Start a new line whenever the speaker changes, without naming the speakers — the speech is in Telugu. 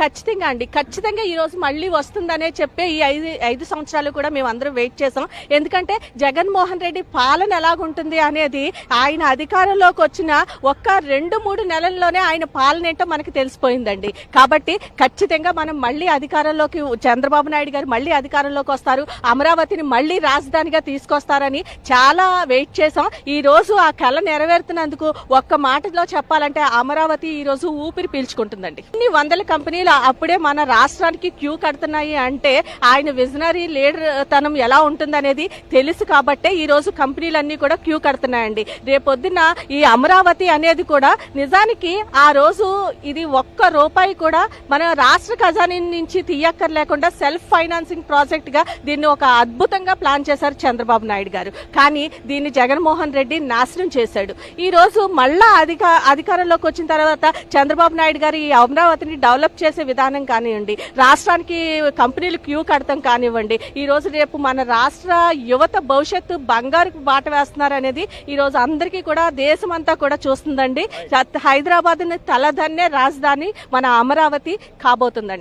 ఖచ్చితంగా అండి. ఖచ్చితంగా ఈ రోజు మళ్ళీ వస్తుందనే చెప్పే ఈ ఐదు ఐదు సంవత్సరాలు కూడా మేము అందరం వెయిట్ చేసాం. ఎందుకంటే జగన్మోహన్ రెడ్డి పాలన ఎలాగుంటుంది అనేది ఆయన అధికారంలోకి వచ్చిన ఒక్క రెండు మూడు నెలల్లోనే ఆయన పాలన ఏంటో మనకి తెలిసిపోయిందండి. కాబట్టి ఖచ్చితంగా మనం మళ్ళీ అధికారంలోకి చంద్రబాబు నాయుడు గారు మళ్ళీ అధికారంలోకి వస్తారు. అమరావతిని మళ్ళీ రాజధానిగా తీసుకొస్తారని చాలా వెయిట్ చేసాం. ఈ రోజు ఆ కళ నెరవేరుతున్నందుకు ఒక్క మాటలో చెప్పాలంటే అమరావతి ఈ రోజు ఊపిరి పీల్చుకుంటుందండి. ఇన్ని వందల కంపెనీలు అప్పుడే మన రాష్ట్రానికి క్యూ కడుతున్నాయి అంటే ఆయన విజనరీ లీడర్ తనం ఎలా ఉంటుందనేది తెలుసు కాబట్టే ఈ రోజు కంపెనీలన్నీ కూడా క్యూ కడుతున్నాయండి. రేపొద్దున ఈ అమరావతి అనేది కూడా నిజానికి ఆ రోజు ఇది ఒక్క రూపాయి కూడా మన రాష్ట్ర ఖజానీ నుంచి తీయక్కర్లేకుండా సెల్ఫ్ ఫైనాన్సింగ్ ప్రాజెక్ట్గా దీన్ని ఒక అద్భుతంగా ప్లాన్ చేశారు చంద్రబాబు నాయుడు గారు. కానీ దీన్ని జగన్మోహన్ రెడ్డి నాశనం చేశాడు. ఈ రోజు మళ్ళా అధిక అధికారంలోకి వచ్చిన తర్వాత చంద్రబాబు నాయుడు గారు ఈ అమరావతిని డెవలప్ చేసి విధానం కానివ్వండి రాష్ట్రానికి కంపెనీలు క్యూ కడతాం కానివ్వండి ఈ రోజు రేపు మన రాష్ట్ర యువత భవిష్యత్తు బంగారు బాట వేస్తున్నారు అనేది ఈ రోజు అందరికీ కూడా దేశం అంతా కూడా చూస్తుందండి. హైదరాబాద్ తలదన్నే రాజధాని మన అమరావతి కాబోతుందండి.